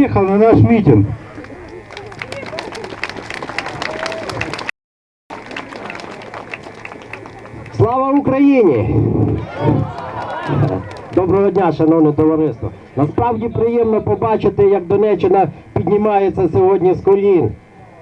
приїхав на наш мітинг. Слава Україні! Доброго дня, шановне товариство. Насправді приємно побачити, як Донеччина піднімається сьогодні з колін.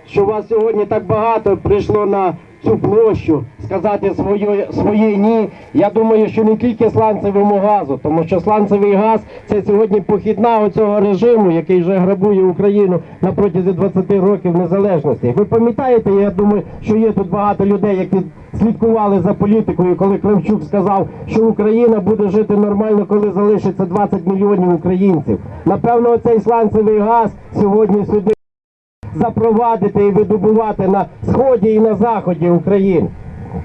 Що вас сьогодні так багато прийшло на цю площу сказати своє, своє ні. Я думаю, що не тільки сланцевому газу, тому що сланцевий газ це сьогодні похідна оцього режиму, який вже грабує Україну на протязі 20 років незалежності. Ви пам'ятаєте, я думаю, що є тут багато людей, які слідкували за політикою, коли Кравчук сказав, що Україна буде жити нормально, коли залишиться 20 мільйонів українців. Напевно, оцей сланцевий газ сьогодні сюди запровадити і видобувати на сході і на заході України.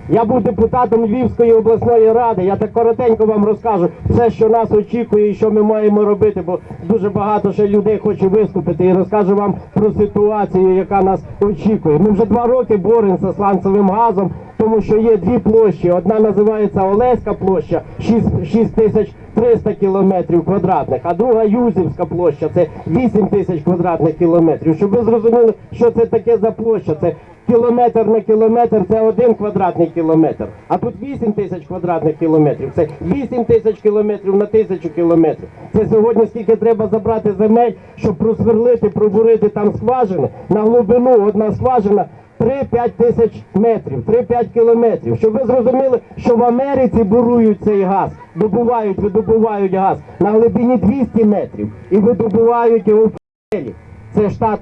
Я був депутатом Львівської обласної ради. Я так коротенько вам розкажу все, що нас очікує і що ми маємо робити, бо дуже багато ще людей хоче виступити і розкажу вам про ситуацію, яка нас очікує. Ми вже два роки боремося з сланцевим газом, тому що є дві площі. Одна називається Олеська площа, 6, 6 тисяч 300 кілометрів квадратних, а друга Юзівська площа це 8 тисяч квадратних кілометрів. Щоб ви зрозуміли, що це таке за площа. Це кілометр на кілометр це один квадратний кілометр. А тут 8 тисяч квадратних кілометрів. Це 8 тисяч кілометрів на тисячу кілометрів. Це сьогодні скільки треба забрати земель, щоб просверлити, пробурити там скважини на глибину. Одна скважина 3-5 тисяч метрів, 3-5 кілометрів. Щоб ви зрозуміли, що в Америці бурують цей газ, добувають, видобувають газ на глибині 200 метрів і видобувають його в Пелі. Це штат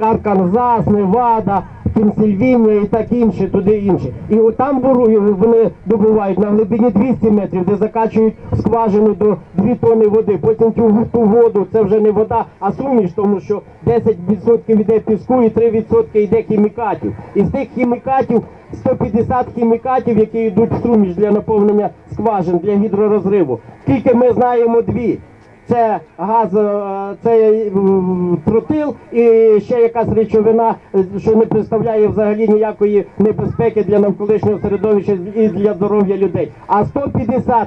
Арканзас, Невада, Пенсильванія і так інше, туди інше. І там бурують, вони добувають на глибині 200 метрів, де закачують скважину до 2 тонни води. Потім цю ту воду, це вже не вода, а суміш, тому що 10% йде піску і 3% йде хімікатів. І з тих хімікатів 150 хімікатів, які йдуть в суміш для наповнення скважин, для гідророзриву. Скільки ми знаємо дві. Це газ, е, це м, тротил і ще якась речовина, е, що не представляє взагалі ніякої небезпеки для навколишнього середовища і для здоров'я людей. А 150 е,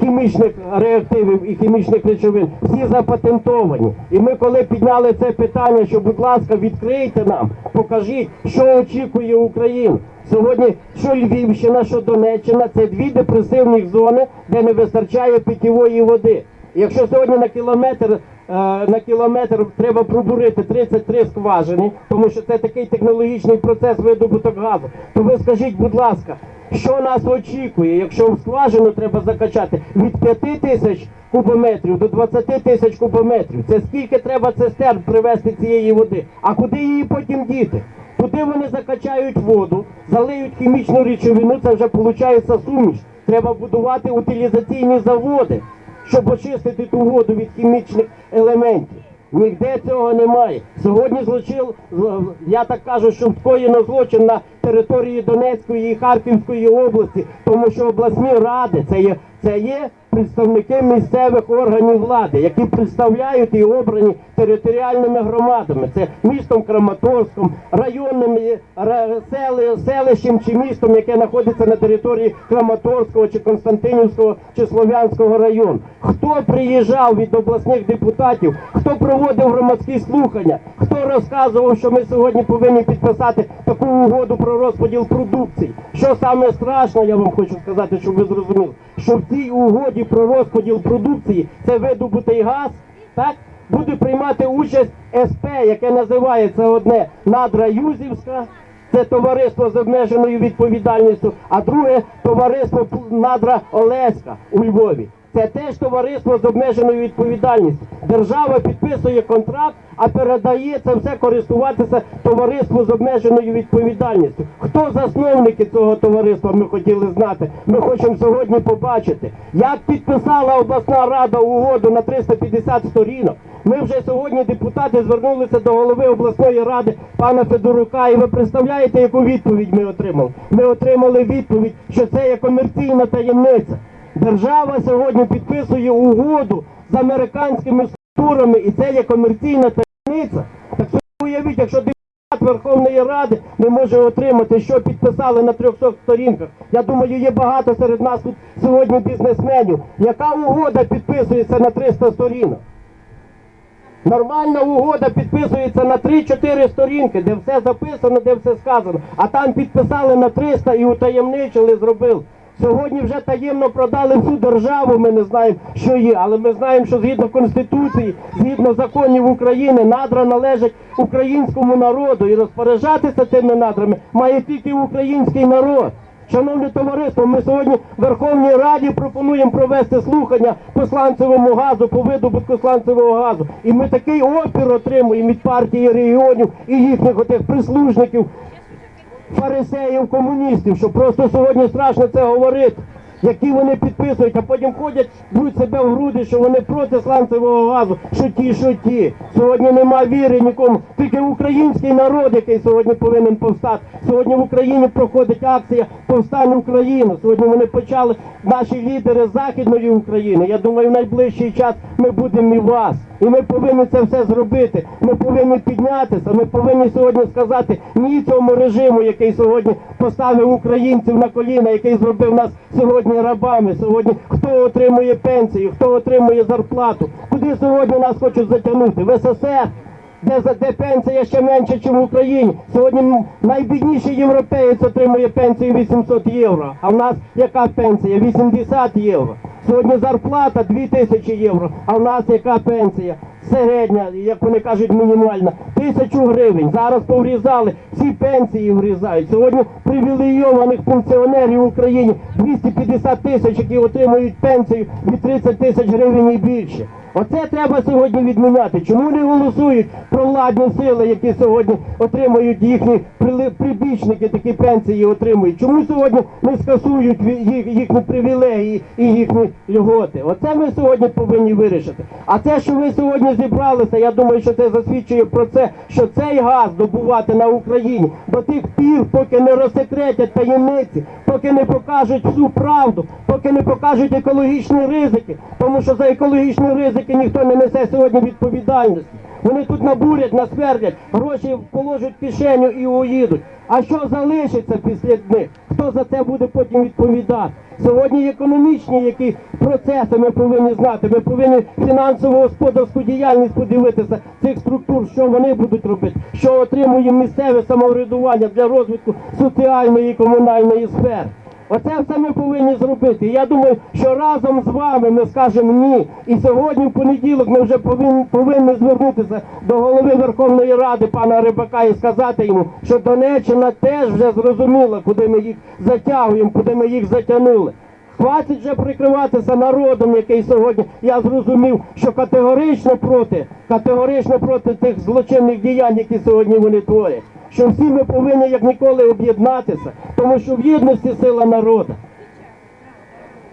хімічних реактивів і хімічних речовин всі запатентовані. І ми коли підняли це питання, що, будь ласка, відкрийте нам, покажіть, що очікує Україна. Сьогодні що Львівщина, що Донеччина це дві депресивні зони, де не вистачає питьової води. Якщо сьогодні на кілометр е, на кілометр треба пробурити 33 скважини, тому що це такий технологічний процес видобуток газу, то ви скажіть, будь ласка, що нас очікує, якщо в скважину треба закачати від 5 тисяч кубометрів до 20 тисяч кубометрів? Це скільки треба цистерн привезти цієї води? А куди її потім діти? Туди вони закачають воду, залиють хімічну речовину, це вже виходить суміш. Треба будувати утилізаційні заводи, щоб очистити ту воду від хімічних елементів. Ніде цього немає. Сьогодні злочин, я так кажу, що скоєно злочин на території Донецької і Харківської області, тому що обласні ради це є, це є представники місцевих органів влади, які представляють і обрані територіальними громадами. Це містом Краматорськом, районним ра- сели, селищем чи містом, яке знаходиться на території Краматорського чи Константинівського чи Слов'янського району. Хто приїжджав від обласних депутатів, хто проводив громадські слухання, хто розказував, що ми сьогодні повинні підписати таку угоду про розподіл продукції. Що саме страшно, я вам хочу сказати, щоб ви зрозуміли, що в цій угоді про розподіл продукції це видобутий газ, так? Буде приймати участь СП, яке називається одне Надра Юзівська, це товариство з обмеженою відповідальністю, а друге товариство Надра Олеська у Львові. Це теж товариство з обмеженою відповідальністю. Держава підписує контракт, а передає це все користуватися товариству з обмеженою відповідальністю. Хто засновники цього товариства? Ми хотіли знати. Ми хочемо сьогодні побачити, як підписала обласна рада угоду на 350 сторінок. Ми вже сьогодні депутати звернулися до голови обласної ради пана Федорука. І ви представляєте, яку відповідь ми отримали? Ми отримали відповідь, що це є комерційна таємниця. Держава сьогодні підписує угоду з американськими структурами, і це є комерційна таємниця. Так собі уявіть, якщо депутат Верховної Ради не може отримати, що підписали на 300 сторінках. Я думаю, є багато серед нас тут сьогодні бізнесменів. Яка угода підписується на 300 сторінок? Нормальна угода підписується на 3-4 сторінки, де все записано, де все сказано. А там підписали на 300 і утаємничили, зробили. Сьогодні вже таємно продали всю державу, ми не знаємо, що є, але ми знаємо, що згідно Конституції, згідно законів України, надра належать українському народу і розпоряджатися цими надрами має тільки український народ. Шановне товариство, ми сьогодні в Верховній Раді пропонуємо провести слухання по сланцевому газу, по видобутку сланцевого газу. І ми такий опір отримуємо від партії регіонів і їхніх прислужників, фарисеїв, комуністів, що просто сьогодні страшно це говорити. Які вони підписують, а потім ходять, б'ють себе в груди, що вони проти сланцевого газу, що ті, що ті. Сьогодні нема віри нікому. Тільки український народ, який сьогодні повинен повстати. Сьогодні в Україні проходить акція Повстань Україну. Сьогодні вони почали наші лідери Західної України. Я думаю, в найближчий час ми будемо і вас. І ми повинні це все зробити. Ми повинні піднятися. Ми повинні сьогодні сказати ні цьому режиму, який сьогодні поставив українців на коліна, який зробив нас сьогодні рабами. Сьогодні хто отримує пенсію, хто отримує зарплату, куди сьогодні нас хочуть затягнути? В СССР. Де, де пенсія ще менше, ніж в Україні. Сьогодні найбідніший європеєць отримує пенсію 800 євро. А в нас яка пенсія? 80 євро. Сьогодні зарплата 2000 євро. А в нас яка пенсія? Середня, як вони кажуть, мінімальна. Тисячу гривень. Зараз поврізали, всі пенсії врізають. Сьогодні привілейованих пенсіонерів в Україні 250 тисяч, які отримують пенсію від 30 тисяч гривень і більше. Оце треба сьогодні відміняти. Чому не голосують провладні сили, які сьогодні отримують їхні прибічники, такі пенсії отримують? Чому сьогодні не скасують їх, їхні привілегії і їхні льготи? Оце ми сьогодні повинні вирішити. А те, що ви сьогодні зібралися, я думаю, що це засвідчує про це, що цей газ добувати на Україні до тих пір, поки не розсекретять таємниці, поки не покажуть всю правду, поки не покажуть екологічні ризики, тому що за екологічні ризики ніхто не несе сьогодні відповідальності. Вони тут набурять, насвердять, гроші положать в кишеню і уїдуть. А що залишиться після них? Хто за це буде потім відповідати? Сьогодні економічні які процеси ми повинні знати. Ми повинні фінансово-господарську діяльність подивитися цих структур, що вони будуть робити, що отримує місцеве самоврядування для розвитку соціальної і комунальної сфери. Оце все ми повинні зробити. Я думаю, що разом з вами ми скажемо ні. І сьогодні, в понеділок, ми вже повинні, повинні звернутися до голови Верховної Ради пана Рибака і сказати йому, що Донеччина теж вже зрозуміла, куди ми їх затягуємо, куди ми їх затягнули. Хватить вже прикриватися народом, який сьогодні я зрозумів, що категорично проти, категорично проти тих злочинних діянь, які сьогодні вони творять. Що всі ми повинні як ніколи об'єднатися, тому що в єдності сила народу.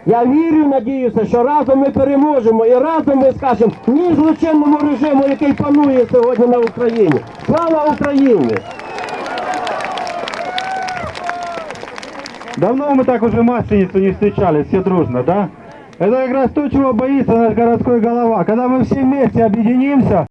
Я вірю, надіюся, що разом ми переможемо і разом ми скажемо ні злочинному режиму, який панує сьогодні на Україні. Слава Україні! Давно мы так уже Масленицу не встречали, все дружно, да? Это как раз то, чего боится наш городской голова. Когда мы все вместе объединимся,